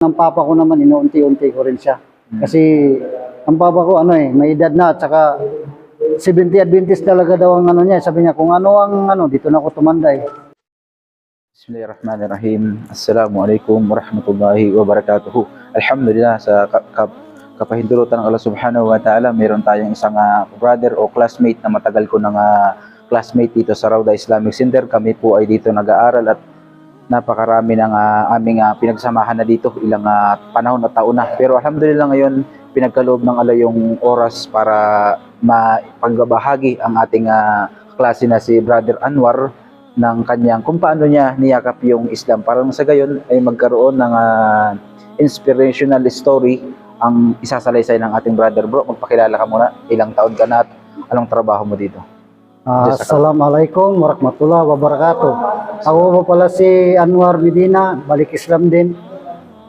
Ang papa ko naman, inuunti-unti ko rin siya. Kasi ang papa ko, ano eh, may edad na, at saka 70 Adventist talaga daw ang ano niya. Sabi niya, kung ano ang ano, dito na ako tumanday. Bismillahirrahmanirrahim. Assalamualaikum warahmatullahi wabarakatuh. Alhamdulillah sa ka- ka- kapahintulutan ng Allah Subhanahu wa Ta'ala, meron tayong isang ah, brother o classmate na matagal ko nang ah, classmate dito sa Rauda Islamic Center. Kami po ay dito nag-aaral at napakarami ng ah, aming ah, pinagsamahan na dito. Ilang ah, panahon at taon na. Pero alhamdulillah ngayon pinagkaloob ng Allah yung oras para mapagbabahagi ang ating ah, klase na si Brother Anwar ng kanyang kung paano niya niyakap yung Islam. Para sa gayon ay magkaroon ng ah, inspirational story ang isasalaysay ng ating brother. Bro magpakilala ka muna. Ilang taon ka na at anong trabaho mo dito Ah, Yes, Assalamualaikum warahmatullahi wabarakatuh. Ako po pala si Anwar Medina, balik Islam din.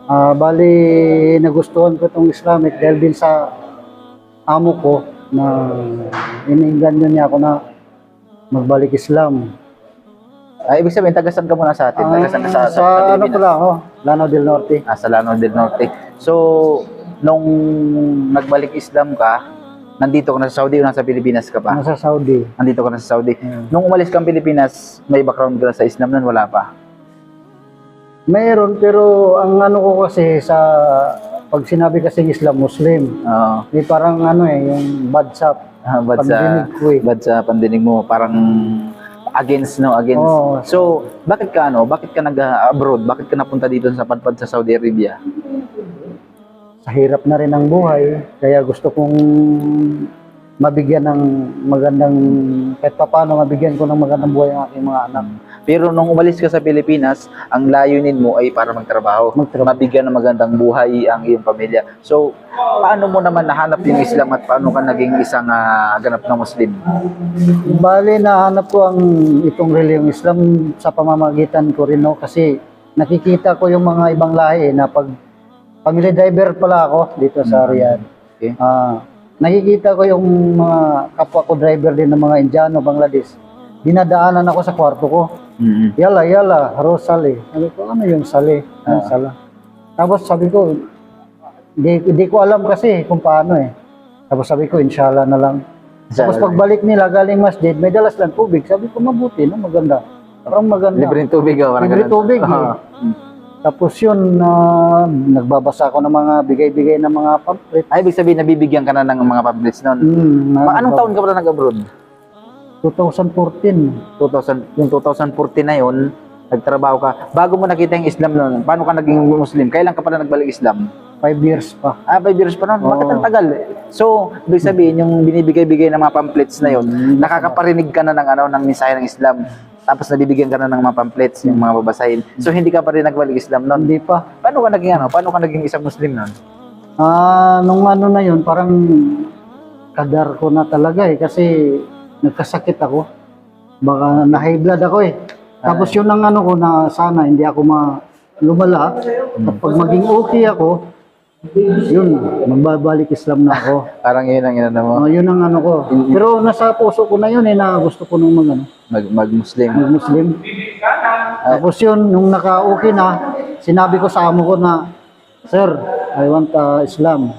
Ah, bali, nagustuhan ko itong Islamic dahil din sa amo ko na iniinganyo niya ako na magbalik Islam. ay ibig sabihin tagasan ka muna sa atin Ah, tagasan ka sa, sa, ano Pilipinas. pala ako, Lano del Norte. Ah, sa Lanao del Norte so nung nagbalik Islam ka nandito ka na sa Saudi o nasa Pilipinas ka pa Nasa Saudi. nandito ka na sa Saudi Hmm. nung umalis kang Pilipinas may background ka sa Islam nun wala pa Mayroon pero ang ano ko kasi sa pag sinabi kasi Islam Muslim, Oo. may parang ano eh, yung bad sap. Ah, bad sa Pandinig ko eh. bad sa pandinig mo parang against no against Oo. so bakit ka ano bakit ka nag-abroad bakit ka napunta dito sa padpad sa Saudi Arabia hirap na rin ang buhay, kaya gusto kong mabigyan ng magandang, kahit pa paano mabigyan ko ng magandang buhay ang aking mga anak. pero nung umalis ka sa Pilipinas ang layunin mo ay para magtrabaho Magtrabaho. mabigyan ng magandang buhay ang iyong pamilya so paano mo naman nahanap yung Islam at paano ka naging isang ah, ganap na Muslim Bali, nahanap ko ang itong reliyong Islam sa pamamagitan ko rin, no? kasi nakikita ko yung mga ibang lahi eh, na pag family driver pala ako dito sa Riyadh. okay Ah, nakikita ko yung mga kapwa ko driver din ng mga Indiano, Bangladesh. Dinadaanan ako sa kwarto ko. mm Yala, yala, Rosale. Sabi ko, ano yung sali? Ano Ah. sala? Tapos sabi ko, di, di ko alam kasi kung paano eh. Tapos sabi ko, inshallah na lang. Tapos pagbalik nila galing masjid, may dalas lang tubig. Sabi ko, mabuti, no? maganda. Parang maganda. libreng tubig ah, parang Libre ganun. tubig eh. Ah. Tapos yun, ah, nagbabasa ako ng mga bigay-bigay ng mga pamphlet. ay ibig sabihin nabibigyan ka na ng mga pamphlets noon Hmm, Ma- anong taon ka pala nag-abroad 2014. 2000, yung 2014 na yun, nagtrabaho ka. Bago mo nakita yung Islam noon, paano ka naging Muslim? Kailan ka pala nagbalik Islam? Five years pa. Ah, 5 years pa noon. Bakit Oo. ang tagal? So, ibig sabihin, yung binibigay-bigay ng mga pamphlets na yun, nakakaparinig ka na ng, ano, ng mensahe ng Islam. Tapos nabibigyan ka na ng mga pamphlets, yung mga babasahin. So, hindi ka pa rin nagbalik Islam noon. Hindi pa. Paano ka naging ano? Paano ka naging isang Muslim noon? Ah, nung ano na yun, parang kadar ko na talaga eh kasi nagkasakit ako. Baka na-high blood ako eh. Tapos yun ang ano ko na sana hindi ako ma lumala. At pag maging okay ako, yun, magbabalik Islam na ako. Parang yun ang inano mo, Ah, yun ang ano ko. Pero nasa puso ko na yun eh, na gusto ko nung mag, ano, mag, mag-Muslim. mag-Muslim. Tapos yun, nung naka-okay na, sinabi ko sa amo ko na, Sir, I want uh, Islam.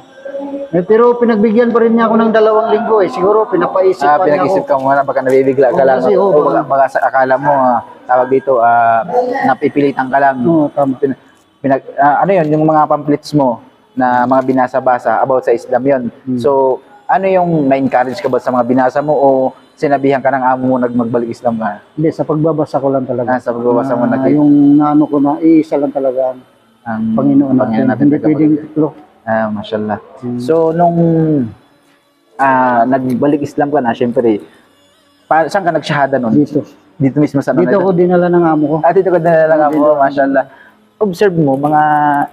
Eh, pero pinagbigyan pa rin niya ako ng dalawang linggo eh. Siguro pinapaisip Ah, pa niya pinag-isip ako. ka muna, baka nabibigla ka Oo, lang. kasi, oo, o baka, baka sa akala mo, ah, tawag dito, ah, napipilitan ka lang. Oo, tama. Pin- pinag, ah, ano yun, yung mga pamphlets mo na mga binasa-basa about sa Islam yun. Hmm. So, ano yung na-encourage ka ba sa mga binasa mo o sinabihan ka ng amo mo nag magbalik Islam ka? Hindi, sa pagbabasa ko lang talaga. Ah, sa pagbabasa mo Ah, nag yung naano ko na, iisa lang talaga ang ang Panginoon natin. natin Hindi pwedeng tatlo. Ah, mashallah. Hmm. So, nung ah, nagbalik Islam ka na, syempre, pa, saan ka nagsyahada nun? Dito. Dito mismo sa Dito ko dinala ng amo ko. At ito ko na lang ako, mashallah. Observe mo, mga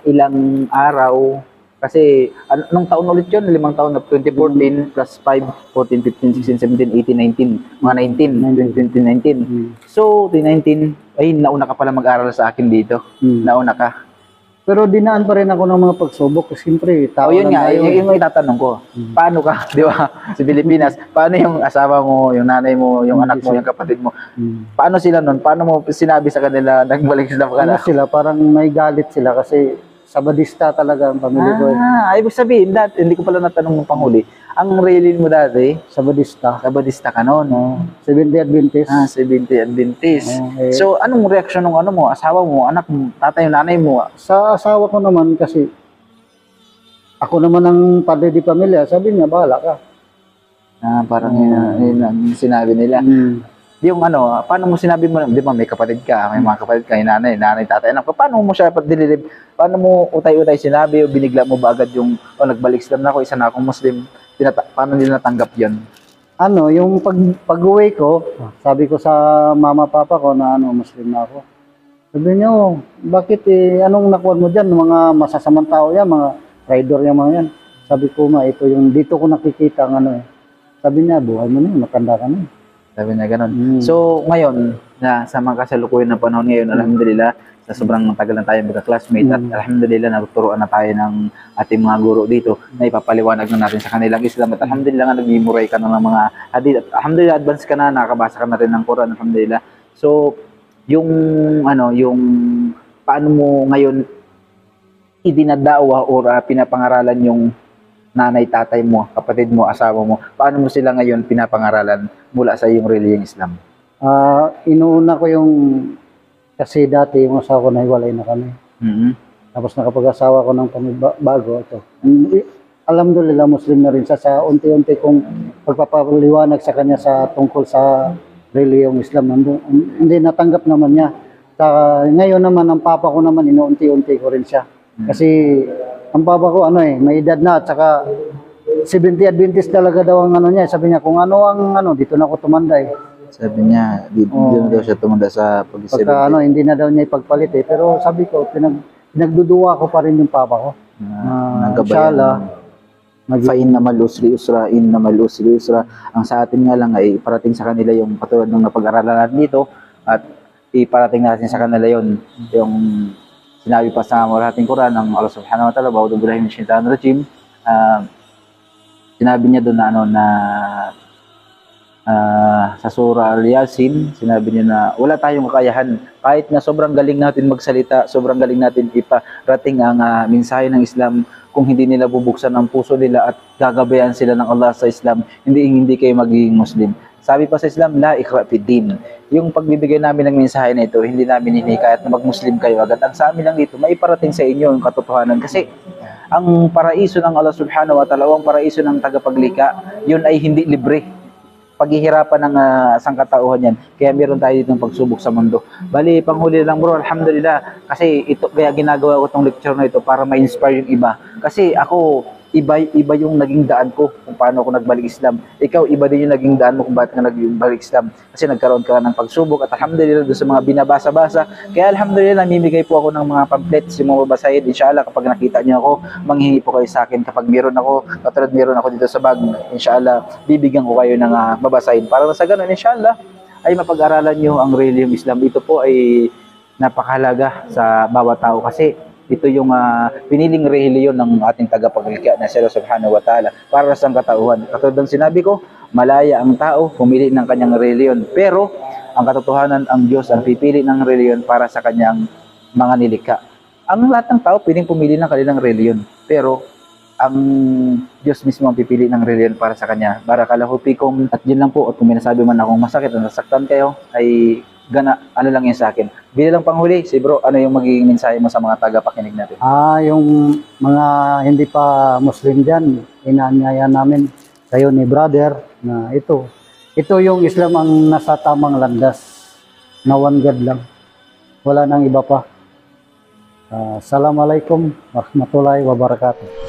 ilang araw, kasi ano, nung taon ulit yun, limang taon na 2014 plus 5, 14, 15, 16, 17, 18, 19, mga 19, 20, 2019. Hmm. So, 2019, ay nauna ka pala mag-aral sa akin dito. Hmm. Nauna ka. Pero dinaan pa rin ako ng mga pagsubok kasi siyempre, tao O yun lang nga, tayo. yun, yun yung itatanong ko. Paano ka, di ba, sa Pilipinas, paano yung asawa mo, yung nanay mo, yung anak mo, yung kapatid mo, Hmm. paano sila nun? Paano mo sinabi sa kanila, nagbalik sila ka Ano na? sila, parang may galit sila kasi Sabadista talaga ang pamilya ko. eh. Ah, ibig sabihin, dati, hindi ko pala natanong ng panghuli. Ang religion mo dati, Sabadista. Sabadista ka noon, no? 70 Adventist. Ah, 70 Adventist. Okay. So, anong reaksyon ng ano mo, asawa mo, anak mo, tatay, nanay mo? Sa asawa ko naman kasi ako naman ang padre di pamilya, sabi niya, bahala ka. Ah, parang yun, yun ang sinabi nila. Mm. Yung ano, paano mo sinabi mo, di ba may kapatid ka, may mga kapatid ka, nanay, nanay, tatay, anak, paano mo siya dinilib? Paano mo utay-utay sinabi o binigla mo ba agad yung, o nagbalik Islam na ako, isa na akong Muslim, Tinata- paano nila natanggap yun? Ano, yung pag, pag-uwi ko, sabi ko sa mama papa ko na ano, Muslim na ako. Sabi niya, oh, bakit eh, anong nakuha mo dyan? Mga masasamang tao yan, mga rider yung mga yan. Sabi ko, ma, ito yung dito ko nakikita ang ano eh. Sabi niya, buhay mo na yun, matanda ka na. eh." Sabi niya ganun. Mm. So, ngayon, na sa mga kasalukuyan ng panahon ngayon, alhamdulillah, sa sobrang tagal na tayo magka-classmate at Mm. alhamdulillah, natuturoan na tayo ng ating mga guro dito na ipapaliwanag na natin sa kanilang Islam at alhamdulillah nga nagmimuray ka na ng mga hadith at alhamdulillah advance ka na, nakakabasa ka na rin ng Quran, alhamdulillah. So, yung ano, yung paano mo ngayon idinadawa or ah, pinapangaralan yung nanay, tatay mo, kapatid mo, asawa mo, paano mo sila ngayon pinapangaralan mula sa iyong reliyong Islam? Ah, inuuna ko yung, kasi dati yung asawa ko nahiwalay na kami. Mhm. Tapos nakapag-asawa ko ng panibago ito. Hindi- Alhamdulillah, Muslim na rin siya sa unti-unti kong pagpapaliwanag sa kanya sa tungkol sa reliyong Islam. Hindi natanggap naman niya. Sa, ngayon naman, ang papa ko naman, inuunti-unti ko rin siya. Kasi ang papa ko, ano eh, may edad na, at saka 70 Adventist talaga daw ang ano niya. Sabi niya, kung ano ang ano, dito na ako tumanda eh. Sabi niya, di, Oo. doon daw siya tumanda sa pag Pagka ano, hindi na daw niya ipagpalit eh. Pero sabi ko, pinag, pinagduduwa ko pa rin yung papa ko. Ah, inshallah. Mag- Fa'in na malusri usra, in na malusri usra. Ang sa atin nga lang ay parating sa kanila yung katulad ng napag-aralan natin dito at iparating natin sa kanila yon yung sinabi pa sa marating Quran ng Allah subhanahu wa ta'ala, Bawad Ibrahim Shaitan Rajim, ah, sinabi niya doon na ano na ah, sa surah Al-Yasin, sinabi niya na wala tayong kakayahan kahit na sobrang galing natin magsalita, sobrang galing natin iparating ang ah, mensahe ng Islam kung hindi nila bubuksan ang puso nila at gagabayan sila ng Allah sa Islam, hindi hindi kayo magiging Muslim. Sabi pa sa Islam, la ikra din. Yung pagbibigay namin ng mensahe na ito, hindi namin hinikayat na mag-Muslim kayo agad. Ang sa amin lang dito, maiparating sa inyo yung katotohanan. Kasi ang paraiso ng Allah subhanahu wa ta'ala, ang paraiso ng tagapaglika, yun ay hindi libre paghihirapan ng uh, sangkatauhan yan. Kaya meron tayo dito ng pagsubok sa mundo. Bali, panghuli lang bro, alhamdulillah. Kasi ito, kaya ginagawa ko tong lecture na ito para ma-inspire yung iba. Kasi ako, iba, iba yung naging daan ko kung paano ako nagbalik Islam. Ikaw, iba din yung naging daan mo kung bakit ka nagbalik Islam. Kasi nagkaroon ka ng pagsubok at alhamdulillah doon sa mga binabasa-basa. Kaya alhamdulillah, namimigay po ako ng mga pamphlets, yung mga babasahin. Inshallah, kapag nakita niyo ako, manghingi po kayo sa akin. Kapag meron ako, katulad meron ako dito sa bag, inshallah, bibigyan ko kayo ng uh, babasahin. Para sa ganun, inshallah, ay mapag-aralan niyo ang reliyong Islam. Ito po ay napakahalaga sa bawat tao kasi ito yung ah, piniling reliyon ng ating tagapaglikha na si Allah subhanahu wa ta'ala para sa katauhan. Katulad ng sinabi ko, malaya ang tao pumili ng kanyang reliyon. Pero ang katotohanan, ang Diyos ang pipili ng reliyon para sa kanyang mga nilikha. Ang lahat ng tao pwedeng pumili ng kanilang reliyon. Pero ang Diyos mismo ang pipili ng reliyon para sa kanya. Barakallahu fikum. At yun lang po, at kung may nasabi man akong masakit o nasaktan kayo, ay gana, ano lang yun sa akin. Bilang panghuli, si bro, ano yung magiging mensahe mo sa mga tagapakinig natin? Ah, yung mga hindi pa Muslim dyan, inaanyaya namin kayo ni brother na ito. Ito yung Islam ang nasa tamang landas. Na one God lang. Wala nang iba pa. Ah, Assalamualaikum warahmatullahi wabarakatuh.